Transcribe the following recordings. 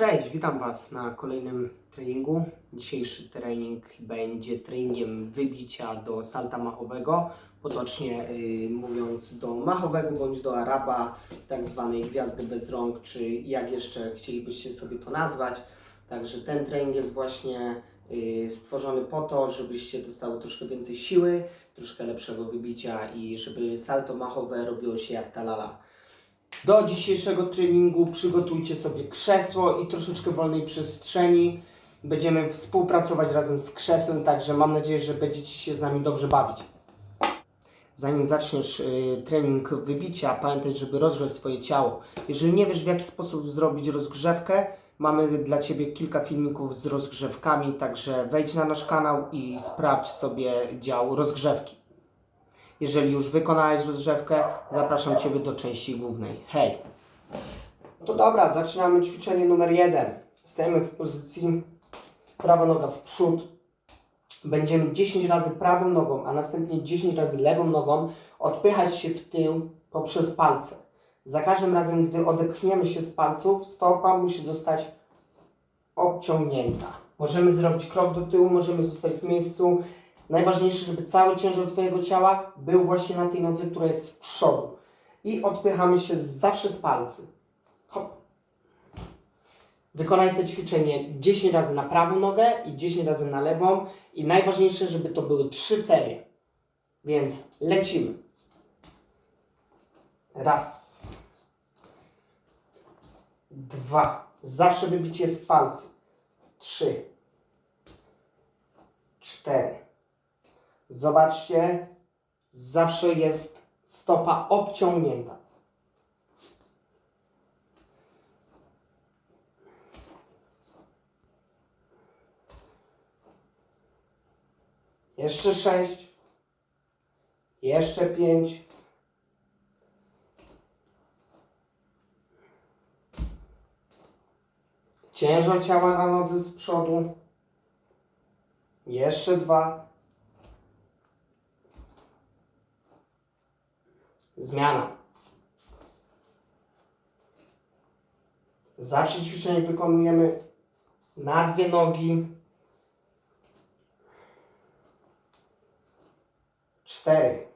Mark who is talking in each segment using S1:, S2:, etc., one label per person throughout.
S1: Cześć, witam Was na kolejnym treningu. Dzisiejszy trening będzie treningiem wybicia do salta machowego, potocznie y, mówiąc do machowego bądź do araba, tak zwanej gwiazdy bez rąk, czy jak jeszcze chcielibyście sobie to nazwać. Także ten trening jest właśnie y, stworzony po to, żebyście dostały troszkę więcej siły, troszkę lepszego wybicia i żeby salto machowe robiło się jak talala. Do dzisiejszego treningu przygotujcie sobie krzesło i troszeczkę wolnej przestrzeni. Będziemy współpracować razem z krzesłem, także mam nadzieję, że będziecie się z nami dobrze bawić. Zanim zaczniesz y, trening wybicia, pamiętaj, żeby rozgrzać swoje ciało. Jeżeli nie wiesz, w jaki sposób zrobić rozgrzewkę, mamy dla Ciebie kilka filmików z rozgrzewkami, także wejdź na nasz kanał i sprawdź sobie dział rozgrzewki. Jeżeli już wykonałeś rozgrzewkę, zapraszam Ciebie do części głównej. Hej! To dobra, zaczynamy ćwiczenie numer jeden. Stajemy w pozycji prawa noga w przód. Będziemy 10 razy prawą nogą, a następnie 10 razy lewą nogą odpychać się w tył poprzez palce. Za każdym razem, gdy odepchniemy się z palców, stopa musi zostać obciągnięta. Możemy zrobić krok do tyłu, możemy zostać w miejscu. Najważniejsze, żeby cały ciężar Twojego ciała był właśnie na tej nodze, która jest z przodu. I odpychamy się zawsze z palców. Hop. Wykonaj to ćwiczenie 10 razy na prawą nogę i 10 razy na lewą. I najważniejsze, żeby to były trzy serie. Więc lecimy. Raz. Dwa. Zawsze wybicie z palców. Trzy. Cztery. Zobaczcie, zawsze jest stopa obciągnięta. Jeszcze sześć. Jeszcze pięć. Ciężar ciała na nodze z przodu. Jeszcze dwa. Zmiana. Zawsze ćwiczenie wykonujemy na dwie nogi. Cztery.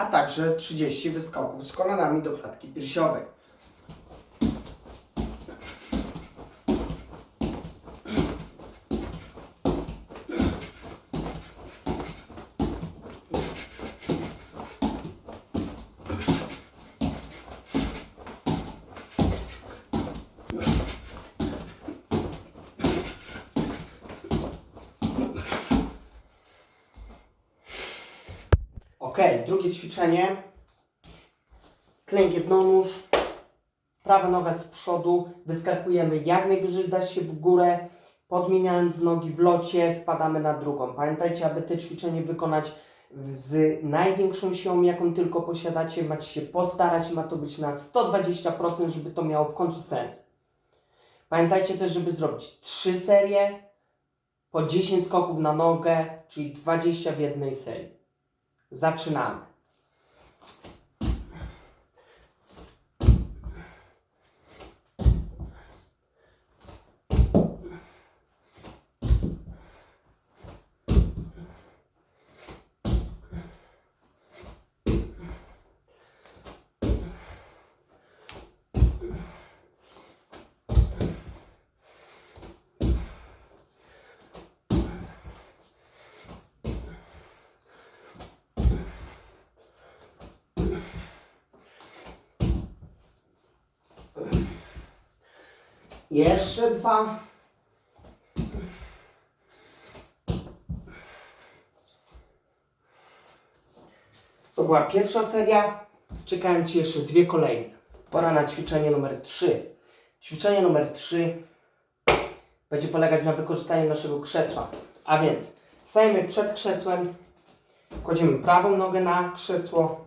S1: A także 30 wyskoków z kolanami do klatki piersiowej. Ok, drugie ćwiczenie. Klęk jednonóż. Prawa noga z przodu. Wyskakujemy jak najwyżej da się w górę. Podmieniając nogi w locie, spadamy na drugą. Pamiętajcie, aby te ćwiczenie wykonać z największą siłą, jaką tylko posiadacie. Macie się postarać, ma to być na 120%, żeby to miało w końcu sens. Pamiętajcie też, żeby zrobić 3 serie po 10 skoków na nogę, czyli 20 w jednej serii. Zaczynamy. Jeszcze dwa. To była pierwsza seria. Czekają Ci jeszcze dwie kolejne. Pora na ćwiczenie numer 3. Ćwiczenie numer 3 będzie polegać na wykorzystaniu naszego krzesła. A więc stajemy przed krzesłem, kładziemy prawą nogę na krzesło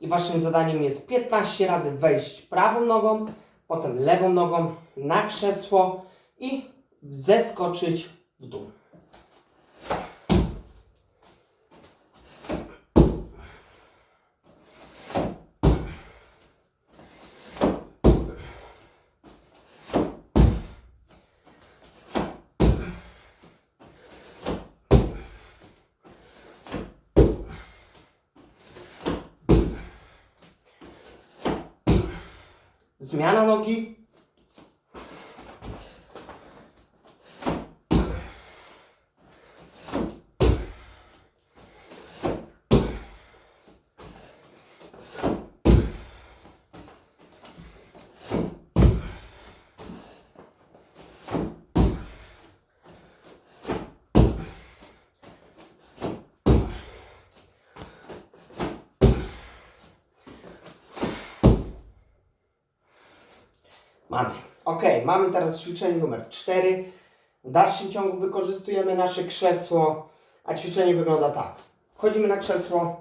S1: i waszym zadaniem jest 15 razy wejść prawą nogą, potem lewą nogą na krzesło i zeskoczyć w dół. Zmiana nogi. Mamy. Ok, mamy teraz ćwiczenie numer 4. W dalszym ciągu wykorzystujemy nasze krzesło, a ćwiczenie wygląda tak. Wchodzimy na krzesło,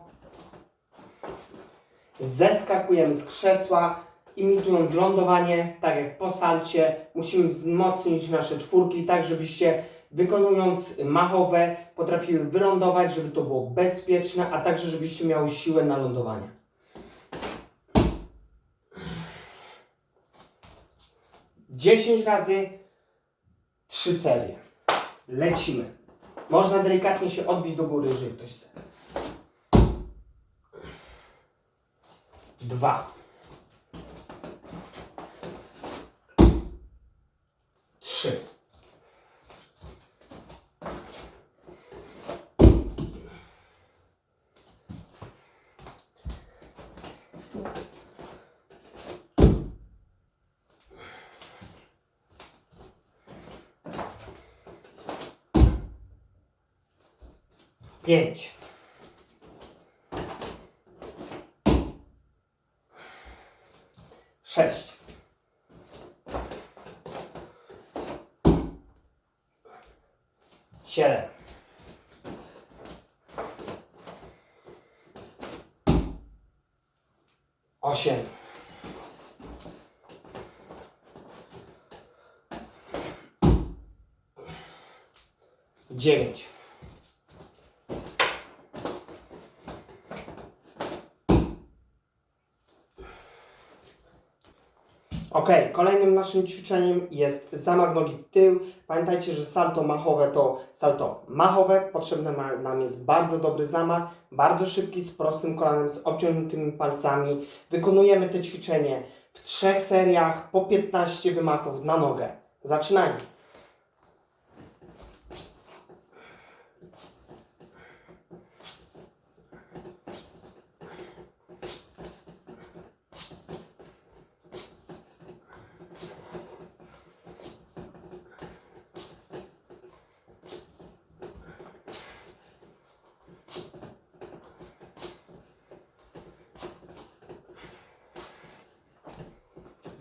S1: zeskakujemy z krzesła, imitując lądowanie, tak jak po salcie. Musimy wzmocnić nasze czwórki, tak żebyście wykonując machowe potrafiły wylądować, żeby to było bezpieczne, a także żebyście miały siłę na lądowanie. Dziesięć razy trzy serie. Lecimy. Można delikatnie się odbić do góry, jeżeli ktoś chce. Dwa. Trzy. Pięć. Sześć. Siedem. Osiem. Dziewięć. Ok, kolejnym naszym ćwiczeniem jest zamach nogi w tył. Pamiętajcie, że salto machowe to salto machowe. Potrzebny nam jest bardzo dobry zamach, bardzo szybki, z prostym kolanem, z obciągniętymi palcami. Wykonujemy to ćwiczenie w trzech seriach po 15 wymachów na nogę. Zaczynajmy.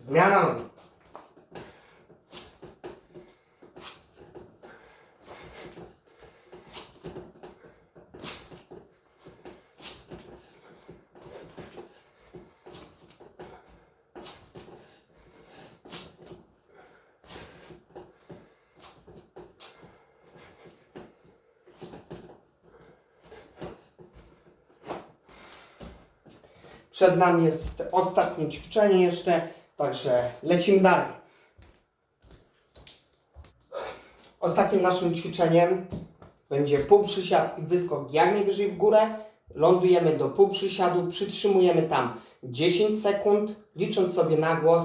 S1: Zmiana nogi. Przed nami jest ostatnie ćwiczenie jeszcze, także lecimy dalej. Ostatnim naszym ćwiczeniem będzie półprzysiad i wyskok jak najwyżej w górę. Lądujemy do półprzysiadu, przytrzymujemy tam 10 sekund, licząc sobie na głos,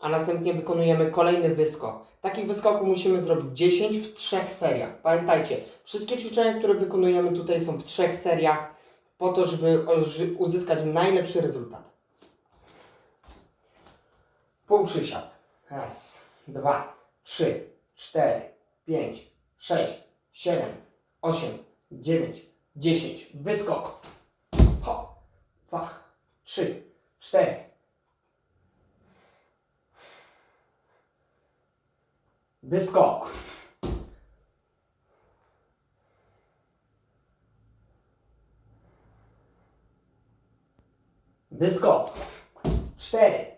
S1: a następnie wykonujemy kolejny wyskok. Takich wyskoków musimy zrobić 10 w trzech seriach. Pamiętajcie, wszystkie ćwiczenia, które wykonujemy tutaj są w trzech seriach po to, żeby uzyskać najlepszy rezultat. Półprzysiad. Raz, dwa, trzy, cztery, pięć, sześć, siedem, osiem, dziewięć, dziesięć. Wyskok. Hop. Dwa, trzy, cztery. Wyskok. Wyskok. Cztery.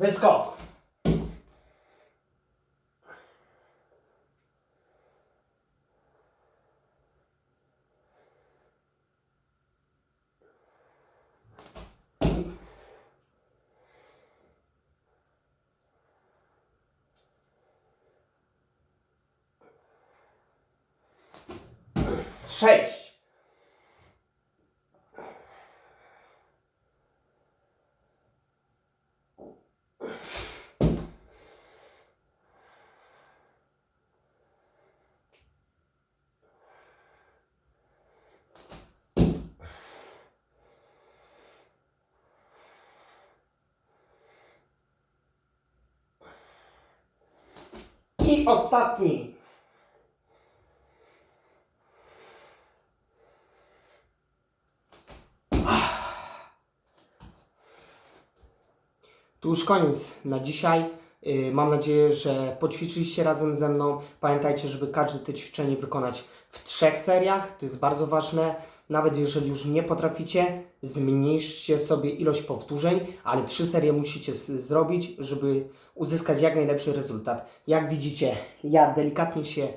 S1: Wyskok. Sześć. I ostatni. Tu już koniec na dzisiaj. Yy, Mam nadzieję, że poćwiczyliście razem ze mną. Pamiętajcie, żeby każde te ćwiczenie wykonać w trzech seriach. To jest bardzo ważne. Nawet jeżeli już nie potraficie, zmniejszcie sobie ilość powtórzeń, ale trzy serie musicie zrobić, żeby uzyskać jak najlepszy rezultat. Jak widzicie, ja delikatnie się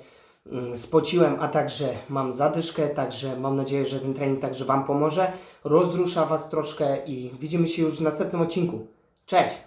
S1: mm, spociłem, a także mam zadyszkę, także mam nadzieję, że ten trening także Wam pomoże, rozrusza Was troszkę i widzimy się już w następnym odcinku. Cześć!